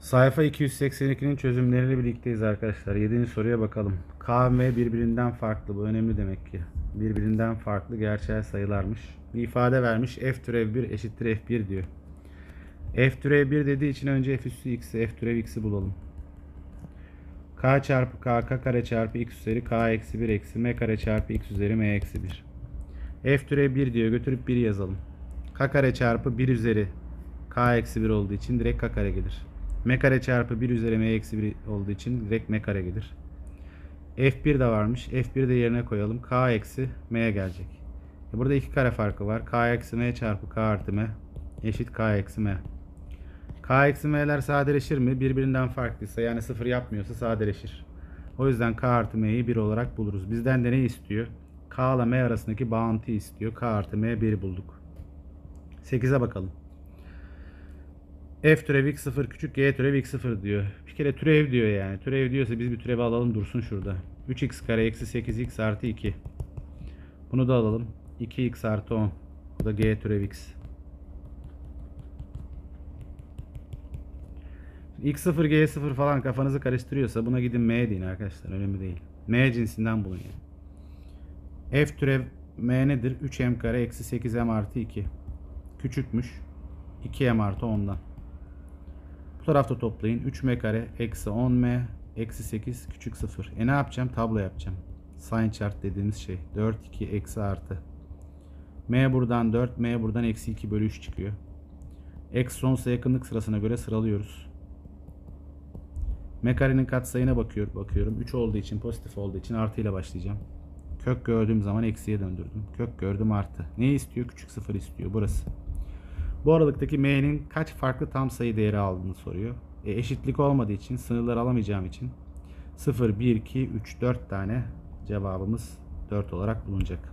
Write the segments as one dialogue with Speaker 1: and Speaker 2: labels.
Speaker 1: Sayfa 282'nin çözümleriyle birlikteyiz arkadaşlar. 7. soruya bakalım. K ve birbirinden farklı. Bu önemli demek ki. Birbirinden farklı gerçel sayılarmış. Bir ifade vermiş. F türev 1 eşittir F1 diyor. F türev 1 dediği için önce F üssü x'i, F türev x'i bulalım. K çarpı K, K kare çarpı x üzeri K eksi 1 eksi M kare çarpı x üzeri M eksi 1. F türev 1 diyor. Götürüp 1 yazalım. K kare çarpı 1 üzeri K eksi 1 olduğu için direkt K kare gelir. M kare çarpı 1 üzeri M eksi 1 olduğu için direkt M kare gelir. F1 de varmış. F1 de yerine koyalım. K eksi M'ye gelecek. E burada iki kare farkı var. K eksi M çarpı K artı M eşit K eksi M. K eksi M'ler sadeleşir mi? Birbirinden farklıysa yani sıfır yapmıyorsa sadeleşir. O yüzden K artı M'yi 1 olarak buluruz. Bizden de ne istiyor? K ile M arasındaki bağıntıyı istiyor. K artı M 1 bulduk. 8'e bakalım. F türev x 0 küçük g türev x 0 diyor. Bir kere türev diyor yani. Türev diyorsa biz bir türevi alalım dursun şurada. 3x kare eksi 8x artı 2. Bunu da alalım. 2x artı 10. Bu da g türev x. x0 g0 falan kafanızı karıştırıyorsa buna gidin m deyin arkadaşlar. Önemli değil. m cinsinden bulun yani. f türev m nedir? 3m kare eksi 8m artı 2. Küçükmüş. 2m artı 10'dan. Tarafta toplayın. 3m kare eksi 10m eksi 8 küçük 0. E ne yapacağım? Tablo yapacağım. Sign chart dediğimiz şey. 4 2 eksi artı. m buradan 4 m buradan eksi 2 bölü 3 çıkıyor. Eksi sonsa yakınlık sırasına göre sıralıyoruz. M karenin katsayına bakıyor, bakıyorum. 3 olduğu için pozitif olduğu için artı ile başlayacağım. Kök gördüğüm zaman eksiye döndürdüm. Kök gördüm artı. Neyi istiyor? Küçük 0 istiyor. Burası. Bu aralıktaki m'nin kaç farklı tam sayı değeri aldığını soruyor. E, eşitlik olmadığı için sınırları alamayacağım için 0, 1, 2, 3, 4 tane cevabımız 4 olarak bulunacak.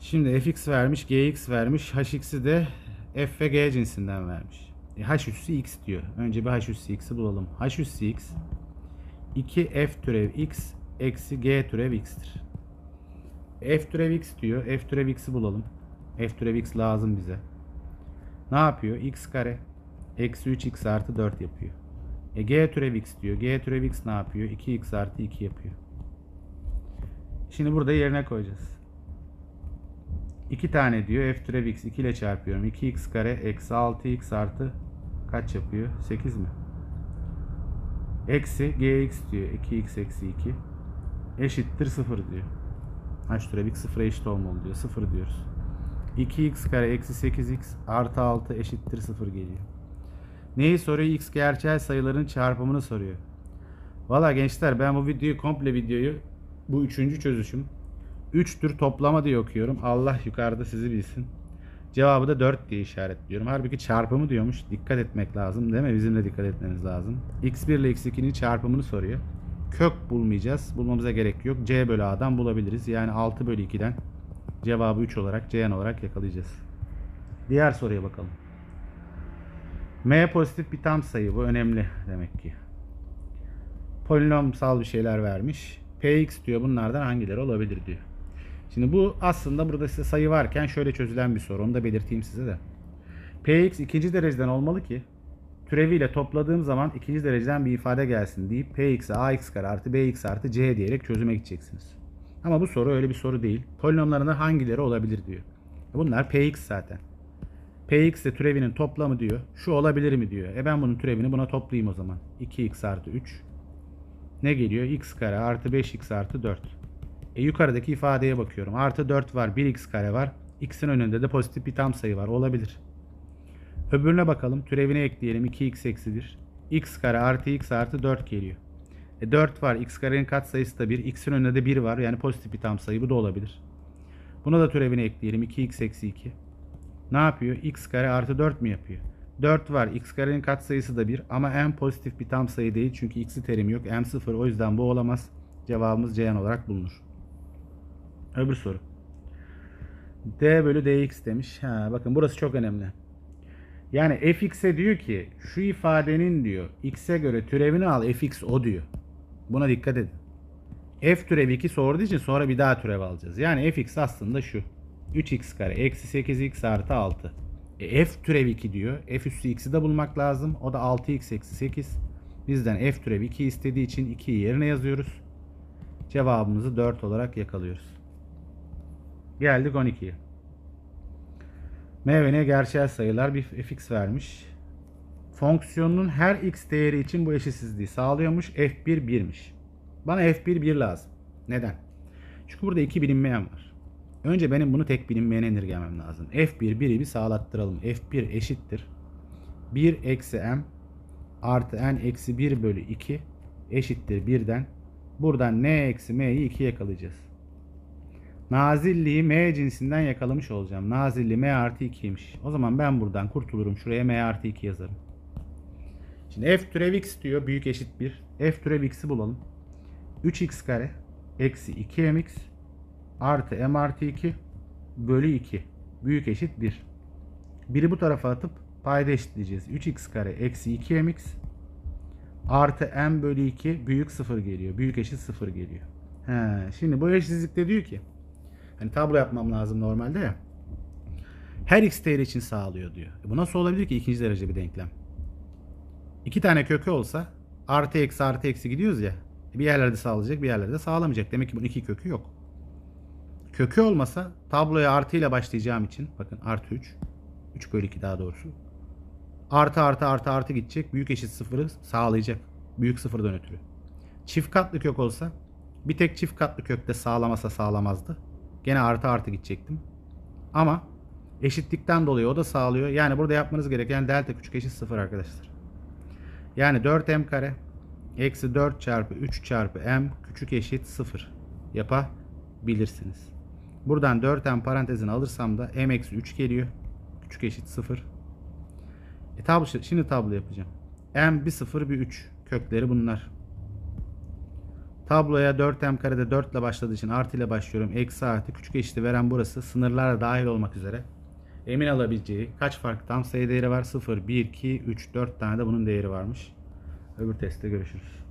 Speaker 1: Şimdi fx vermiş, gx vermiş, hx'i de f ve g cinsinden vermiş. E, h üssü x diyor. Önce bir h üssü x'i bulalım. h üssü x 2 f türev x eksi g türev x'tir. f türev x diyor. f türev x'i bulalım. F türev x lazım bize. Ne yapıyor? x kare eksi 3x artı 4 yapıyor. E g türev x diyor. g türev x ne yapıyor? 2x artı 2 yapıyor. Şimdi burada yerine koyacağız. 2 tane diyor. f türev x 2 ile çarpıyorum. 2x kare eksi 6x artı kaç yapıyor? 8 mi? Eksi gx diyor. 2x eksi 2 eşittir 0 diyor. h türev x 0'a eşit olmalı diyor. 0 diyoruz. 2x kare eksi 8x artı 6 eşittir 0 geliyor. Neyi soruyor? x gerçel sayıların çarpımını soruyor. Valla gençler ben bu videoyu komple videoyu bu üçüncü çözüşüm. 3 tür toplama diye okuyorum. Allah yukarıda sizi bilsin. Cevabı da 4 diye işaretliyorum. Halbuki çarpımı diyormuş. Dikkat etmek lazım değil mi? Bizim de dikkat etmemiz lazım. x1 ile x2'nin çarpımını soruyor. Kök bulmayacağız. Bulmamıza gerek yok. c bölü a'dan bulabiliriz. Yani 6 bölü 2'den cevabı 3 olarak Ceyhan olarak yakalayacağız. Diğer soruya bakalım. M pozitif bir tam sayı. Bu önemli demek ki. Polinomsal bir şeyler vermiş. Px diyor bunlardan hangileri olabilir diyor. Şimdi bu aslında burada size sayı varken şöyle çözülen bir soru. Onu da belirteyim size de. Px ikinci dereceden olmalı ki türeviyle topladığım zaman ikinci dereceden bir ifade gelsin deyip Px'e ax kare artı bx artı c diyerek çözüme gideceksiniz. Ama bu soru öyle bir soru değil. Polinomlarından hangileri olabilir diyor. Bunlar Px zaten. Px ile türevinin toplamı diyor. Şu olabilir mi diyor. E ben bunun türevini buna toplayayım o zaman. 2x artı 3. Ne geliyor? x kare artı 5x artı 4. E yukarıdaki ifadeye bakıyorum. Artı 4 var. 1x kare var. x'in önünde de pozitif bir tam sayı var. Olabilir. Öbürüne bakalım. Türevine ekleyelim. 2x eksi 1. x kare artı x artı 4 geliyor. E 4 var. X karenin katsayısı da 1. X'in önünde de 1 var. Yani pozitif bir tam sayı. Bu da olabilir. Buna da türevini ekleyelim. 2x eksi 2. Ne yapıyor? X kare artı 4 mü yapıyor? 4 var. X karenin katsayısı da 1. Ama m pozitif bir tam sayı değil. Çünkü x'i terim yok. m 0. O yüzden bu olamaz. Cevabımız Ceyhan olarak bulunur. Öbür soru. d bölü dx demiş. Ha, bakın burası çok önemli. Yani fx'e diyor ki şu ifadenin diyor x'e göre türevini al fx o diyor. Buna dikkat edin. F türev 2 sorduğu için sonra bir daha türev alacağız. Yani fx aslında şu. 3x kare eksi 8x artı 6. E, f türev 2 diyor. f üssü x'i de bulmak lazım. O da 6x eksi 8. Bizden f türev 2 istediği için 2'yi yerine yazıyoruz. Cevabımızı 4 olarak yakalıyoruz. Geldik 12'ye. M ve N gerçel sayılar bir fx vermiş. Fonksiyonun her x değeri için bu eşitsizliği sağlıyormuş. f1 1'miş. Bana f1 1 lazım. Neden? Çünkü burada iki bilinmeyen var. Önce benim bunu tek bilinmeyene indirgemem lazım. f1 1'i bir sağlattıralım. f1 eşittir. 1 eksi m artı n eksi 1 bölü 2 eşittir 1'den. Buradan n eksi m'yi 2 yakalayacağız. Nazilliği m cinsinden yakalamış olacağım. Nazilliği m artı 2'ymiş. O zaman ben buradan kurtulurum. Şuraya m artı 2 yazarım. Şimdi f türev x diyor. Büyük eşit 1. f türev x'i bulalım. 3x kare eksi 2mx artı m artı 2 bölü 2. Büyük eşit 1. Biri bu tarafa atıp payda eşitleyeceğiz. 3x kare eksi 2mx artı m bölü 2 büyük 0 geliyor. Büyük eşit 0 geliyor. He, şimdi bu eşitsizlikte diyor ki hani tablo yapmam lazım normalde ya. Her x değeri için sağlıyor diyor. E bu nasıl olabilir ki ikinci derece bir denklem? İki tane kökü olsa artı eksi artı eksi gidiyoruz ya. Bir yerlerde sağlayacak bir yerlerde sağlamayacak. Demek ki bunun iki kökü yok. Kökü olmasa tabloya artı ile başlayacağım için bakın artı 3. 3 bölü 2 daha doğrusu. Artı artı artı artı gidecek. Büyük eşit sıfırı sağlayacak. Büyük sıfırdan ötürü. Çift katlı kök olsa bir tek çift katlı kökte sağlamasa sağlamazdı. Gene artı artı gidecektim. Ama eşitlikten dolayı o da sağlıyor. Yani burada yapmanız gereken delta küçük eşit sıfır arkadaşlar. Yani 4m kare eksi 4 çarpı 3 çarpı m küçük eşit 0 yapabilirsiniz. Buradan 4m parantezini alırsam da m eksi 3 geliyor. Küçük eşit 0. E tablo, şimdi tablo yapacağım. m bir 0 bir 3 kökleri bunlar. Tabloya 4m karede 4 ile başladığı için artı ile başlıyorum. Eksi artı küçük eşiti veren burası. Sınırlar dahil olmak üzere. Emin alabileceği kaç farklı tam sayı değeri var? 0, 1, 2, 3, 4 tane de bunun değeri varmış. Öbür testte görüşürüz.